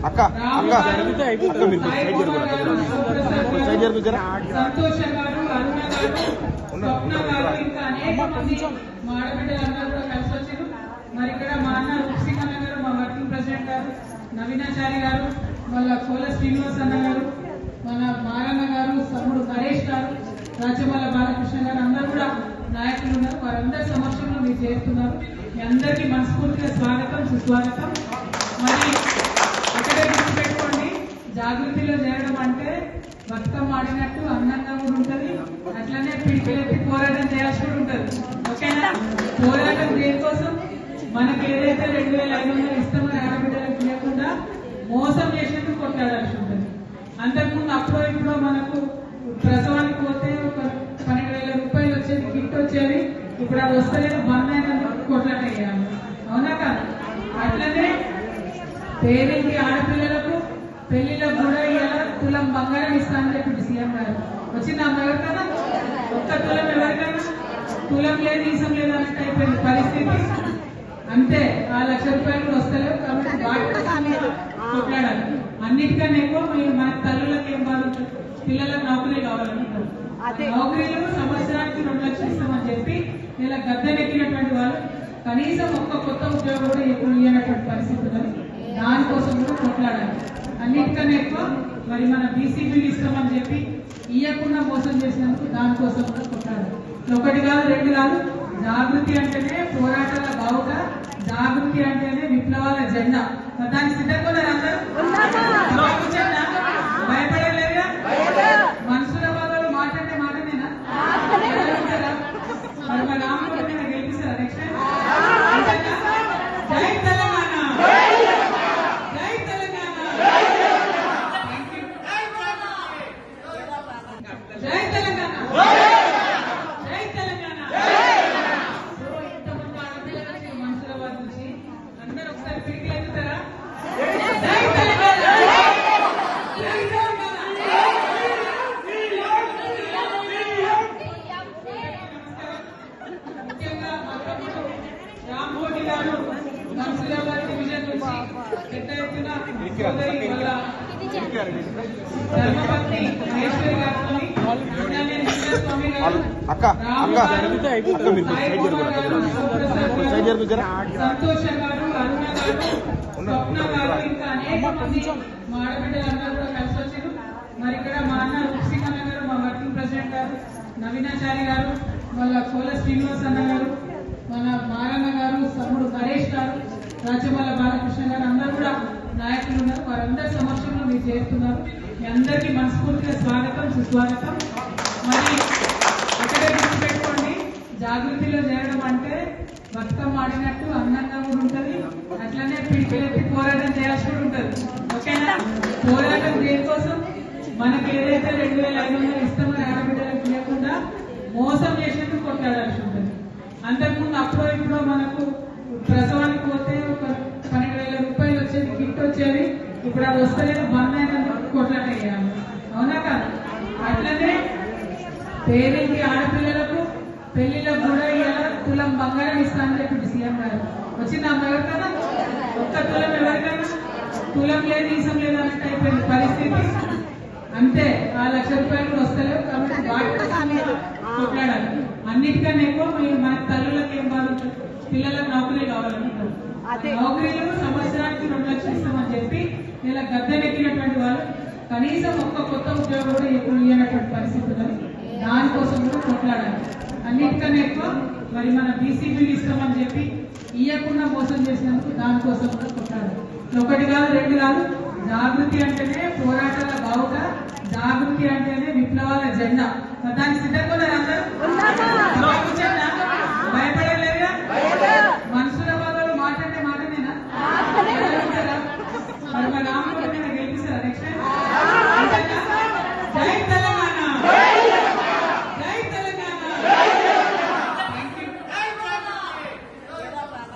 అక్క అక్క. అక్క మీరు సైడ్ జరుగుతారా సైడ్ జరుగుతారా మరి ఇక్కడ మా అన్న రుక్సింగన్న గారు మా వర్కింగ్ ప్రెసిడెంట్ గారు నవీనాచారి గారు వాళ్ళ కోల శ్రీనివాస్ అన్న గారు మన మారన్న గారు తమ్ముడు నరేష్ గారు రాజ్యమల్ల బాలకృష్ణ గారు అందరూ కూడా నాయకులు ఉన్నారు వారందరి సమక్షంలో మీరు చేస్తున్నారు మీ అందరికీ మనస్ఫూర్తిగా స్వాగతం. సుస్వాగతం మరి ఒకటే గుర్తుపెట్టుకోండి జాగృతిలో చేరడం అంటే బతుకమ్మ ఆడినట్టు అందంగా కూడా ఉంటది. అట్లనే పిడికిలెత్తి పోరాటం చేయాల్సి కూడా ఉంటది. ఓకేనా? పోరాటం దేనికోసం? మనకి ఏదైతే రెండు వేల ఐదు వందలు ఇస్తామని ఆడబిడ్డలకు లేకుండా మోసం చేసినట్టు కొట్లాడాల్సి ఉంటుంది. అంతకుముందు అప్పుడు ఇప్పుడు మనకు ప్రసవానికి పోతే ఒక పన్నెండు వేల రూపాయలు వచ్చేది గిఫ్ట్ వచ్చేది. ఇప్పుడు అది వస్తలేదు. బంద్ అయినందుకు కొట్లాట చేయాలి. అవునా కాదు? అట్లనే పేరింటి ఆడపిల్లలకు పెళ్ళిలో కూడా తులం బంగారం ఇస్తానని చెప్పింది సీఎం గారు. వచ్చింది అమ్మ ఎవరికైనా? ఒక్క తులం ఎవరికైనా? తులం లేదు ఈసం లేదు అన్నట్టు అయిపోయింది పరిస్థితి. అంతే ఆ లక్ష రూపాయలు కూడా వస్తలేవు కాబట్టి వాటి కొట్లాడాలి అన్నిటికన్నా ఎక్కువ మీరు మన తల్లులకు ఏం బాధ ఉంటుంది? పిల్లలకు నౌకరీ కావాలనుకుంటారు నౌకరీలు సంవత్సరానికి రెండు లక్షలు ఇస్తామని చెప్పి ఇలా గద్దెనెక్కినటువంటి వాళ్ళు కనీసం ఒక్క కొత్త ఉద్యోగం కూడా ఎప్పుడు ఇయ్యనటువంటి పరిస్థితి ఉన్నది. దానికోసం కూడా కొట్లాడాలి అన్నిటికన్నా ఎక్కువ మరి మన బీసీబీలు ఇస్తామని చెప్పి ఇయ్యకుండా మోసం చేసినందుకు దానికోసం కూడా కొట్టారు. ఒకటి కాదు రెండు కాదు. జాగృతి అంటేనే పోరాటాల బావుట జాగృతి అంటేనే విప్లవాల జెండా. దానికి సిద్ధంగా ఉన్నారు అందరూ? అక్క అక్క అక్క మీరు సైడ్ జరుగుతారా సైడ్ వచ్చారు. మరి ఇక్కడ మా అన్న రుక్సింగన్న గారు మా వర్కింగ్ ప్రెసిడెంట్ గారు నవీనాచారి గారు వాళ్ళ కోల శ్రీనివాస్ అన్న గారు మన మారన్న గారు తమ్ముడు నరేష్ గారు రాజ్యమల్ల బాలకృష్ణ గారు అందరూ కూడా నాయకులు ఉన్నారు వారందరి సమక్షంలో మీరు చేస్తున్నారు. మీ అందరికీ మనస్ఫూర్తిగా స్వాగతం సుస్వాగతం. మరి ఒకటే గుర్తుపెట్టుకోండి జాగృతిలో చేరడం అంటే బతుకం ఆడినట్టు అందంగా కూడా ఉంటది. అట్లనే పిలిపి పోరాటం చేయాల్సి కూడా ఉంటది. ఓకేనా? పోరాటం దేనికోసం? మనకి ఏదైతే రెండు వేల ఐదు వందలు ఇస్తామని ఆడబిడ్డలకు లేకుండా మోసం చేసినట్టు కొట్లాడాల్సి ఉంటుంది. అంతకుముందు అప్పుడో ఇప్పుడో మనకు ప్రసవానికి పోతే ఒక వచ్చేది వచ్చేది ఇప్పుడు అది వస్తలేదు బంద్ అయినందుకు కొట్లాట చేయాలి. అవునా కాదు? అట్లనే పేరింటి ఆడపిల్లలకు పెళ్ళిలో కూడా ఇలా తులం బంగారం ఇస్తానని చెప్పింది సీఎం గారు. వచ్చింది అమ్మ ఎవరికైనా ఒక్క తులం ఎవరికైనా తులం లేదు ఈసం లేదు అన్నట్టు అయిపోయింది పరిస్థితి. అంతే ఆ లక్ష రూపాయలు కూడా వస్తలేవు కాబట్టి కొట్లాడాలి. అన్నిటికన్నా ఎక్కువ మీరు మన తల్లులకు ఏం బాధ ఉంటుంది? పిల్లలకు నౌకరీ కావాలనుకుంటారు. నౌకరీలు సంవత్సరానికి రెండు లక్షలు ఇస్తామని చెప్పి ఇలా గద్దెనెక్కినటువంటి వాళ్ళు కనీసం ఒక్క కొత్త ఉద్యోగం కూడా ఎప్పుడు ఇవ్వనటువంటి పరిస్థితి ఉంది దానికోసం కూడా కొట్లాడాలి. అన్నిటికన్నా ఎక్కువ మరి మన బీసీబీలు ఇస్తామని చెప్పి ఇవ్వకుండా మోసం చేసినందుకు దానికోసం కూడా కొట్లాడాలి. ఒకటి కాదు రెండు కాదు. జాగృతి అంటేనే పోరాటాల బావుట జాగృతి అంటేనే విప్లవాల జెండా. మరి దానికి సిద్ధంగా